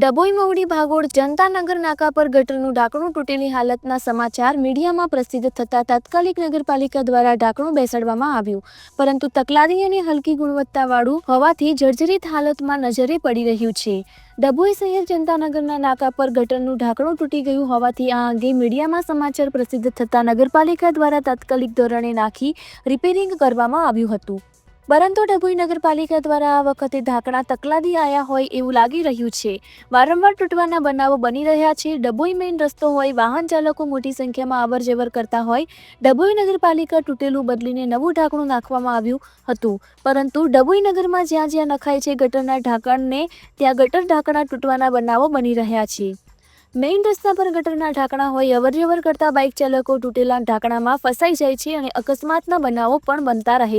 ડભોઈ મવડી ભાગોળ જનતાનગર નાકા પર ગટરનું ઢાંકણું તૂટેલી હાલતના સમાચાર મીડિયામાં પ્રસિદ્ધ થતા તાત્કાલિક નગરપાલિકા દ્વારા ઢાંકણું બેસાડવામાં આવ્યું. પરંતુ તકલાદી અને હલકી ગુણવત્તાવાળું હોવાથી જર્જરિત હાલતમાં નજરે પડી રહ્યું છે. ડભોઈ શહેર જનતાનગરના નાકા પર ગટરનું ઢાંકણું તૂટી ગયું હોવાથી આ અંગે મીડિયામાં સમાચાર પ્રસિદ્ધ થતા નગરપાલિકા દ્વારા તાત્કાલિક ધોરણે નાખી રિપેરિંગ કરવામાં આવ્યું હતું. પરંતુ ડભોઈ નગરપાલિકા દ્વારા આ વખતે ઢાંકણા તકલાદી આયા હોય એવું લાગી રહ્યું છે. વારંવાર તૂટવાના બનાવો બની રહ્યા છે. ડભોઈ મેઇન રસ્તો હોય, વાહન ચાલકો મોટી સંખ્યામાં અવર જવર કરતા હોય, ડભોઈ નગરપાલિકા તૂટેલું બદલીને નવું ઢાંકણું નાખવામાં આવ્યું હતું. પરંતુ ડભોઈ નગરમાં જ્યાં જ્યાં નખાય છે ગટરના ઢાંકણને, ત્યાં ગટર ઢાંકણા તૂટવાના બનાવો બની રહ્યા છે. મેઇન રસ્તા પર ગટરના ઢાંકણા હોય, અવરજવર કરતા બાઇક ચાલકો તૂટેલા ઢાંકણામાં ફસાઈ જાય છે અને અકસ્માતના બનાવો પણ બનતા રહે